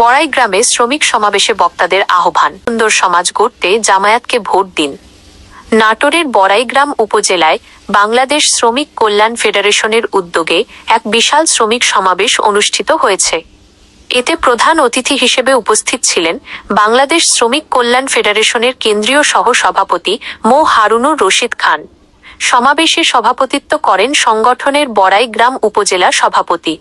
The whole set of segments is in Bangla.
বড়াই গ্রামে শ্রমিক সমাবেশে বক্তাদের আহ্বান। সুন্দর সমাজ গড়তে জামায়াতকে ভোট দিন। নাটোরের বড়াইগ্রাম উপজেলায় বাংলাদেশ শ্রমিক কল্যাণ ফেডারেশনের উদ্যোগে এক বিশাল শ্রমিক সমাবেশ অনুষ্ঠিত হয়েছে। এতে প্রধান অতিথি হিসেবে উপস্থিত ছিলেন বাংলাদেশ শ্রমিক কল্যাণ ফেডারেশনের কেন্দ্রীয় সহ সভাপতি মো. হারুনুর রশিদ খান। সমাবেশে সভাপতিত্ব করেন সংগঠনের বড়াইগ্রাম উপজেলা সভাপতি।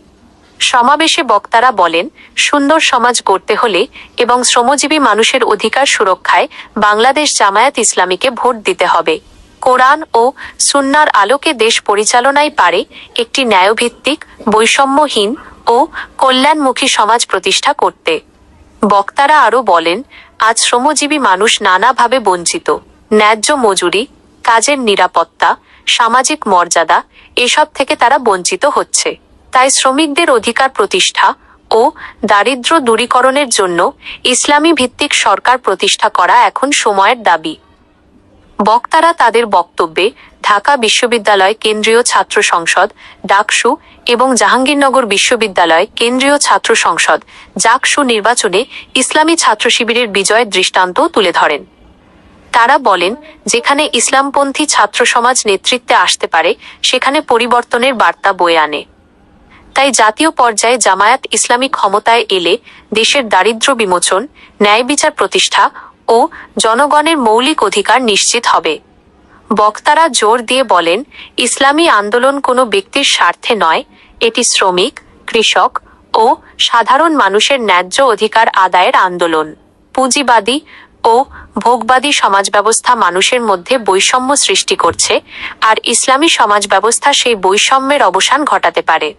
সমাবেশে বক্তারা বলেন, সুন্দর সমাজ গড়তে হলে এবং শ্রমজীবী মানুষের অধিকার সুরক্ষায় বাংলাদেশ জামায়াত ইসলামীকে ভোট দিতে হবে। কোরআন ও সুন্নার আলোকে দেশ পরিচালনায় পারে একটি ন্যায়ভিত্তিক, বৈষম্যহীন ও কল্যাণমুখী সমাজ প্রতিষ্ঠা করতে। বক্তারা আরও বলেন, আজ শ্রমজীবী মানুষ নানাভাবে বঞ্চিত। ন্যায্য মজুরি, কাজের নিরাপত্তা, সামাজিক মর্যাদা, এসব থেকে তারা বঞ্চিত হচ্ছে। তাই শ্রমিকদের অধিকার প্রতিষ্ঠা ও দারিদ্র দূরীকরণের জন্য ইসলামী ভিত্তিক সরকার প্রতিষ্ঠা করা এখন সময়ের দাবি। বক্তারা তাদের বক্তব্যে ঢাকা বিশ্ববিদ্যালয় কেন্দ্রীয় ছাত্র সংসদ, ডাকসু এবং জাহাঙ্গীরনগর বিশ্ববিদ্যালয় কেন্দ্রীয় ছাত্র সংসদ, জাকসু নির্বাচনে ইসলামী ছাত্র শিবিরের বিজয়ের দৃষ্টান্ত তুলে ধরেন। তারা বলেন, যেখানে ইসলামপন্থী ছাত্র সমাজ নেতৃত্বে আসতে পারে, সেখানে পরিবর্তনের বার্তা বয়ে আনে। তাই জাতীয় পর্যায়ে জামায়াত ইসলামী ক্ষমতায় এলে দেশের দারিদ্র্য বিমোচন, ন্যায় বিচার প্রতিষ্ঠা ও জনগণের মৌলিক অধিকার নিশ্চিত হবে। বক্তারা জোর দিয়ে বলেন, ইসলামী আন্দোলন কোনো ব্যক্তির স্বার্থে নয়, এটি শ্রমিক, কৃষক ও সাধারণ মানুষের ন্যায্য অধিকার আদায়ের আন্দোলন। পুঁজিবাদী ও ভোগবাদী সমাজ ব্যবস্থা মানুষের মধ্যে বৈষম্য সৃষ্টি করছে, আর ইসলামী সমাজ ব্যবস্থা সেই বৈষম্যের অবসান ঘটাতে পারে।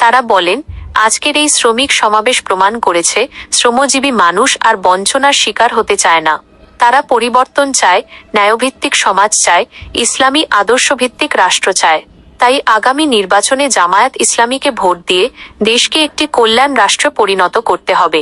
তারা বলেন, আজকের এই শ্রমিক সমাবেশ প্রমাণ করেছে শ্রমজীবী মানুষ আর বঞ্চনার শিকার হতে চায় না। তারা পরিবর্তন চায়, ন্যায়ভিত্তিক সমাজ চায়, ইসলামী আদর্শভিত্তিক রাষ্ট্র চায়। তাই আগামী নির্বাচনে জামায়াত ইসলামীকে ভোট দিয়ে দেশকে একটি কল্যাণ রাষ্ট্র পরিণত করতে হবে।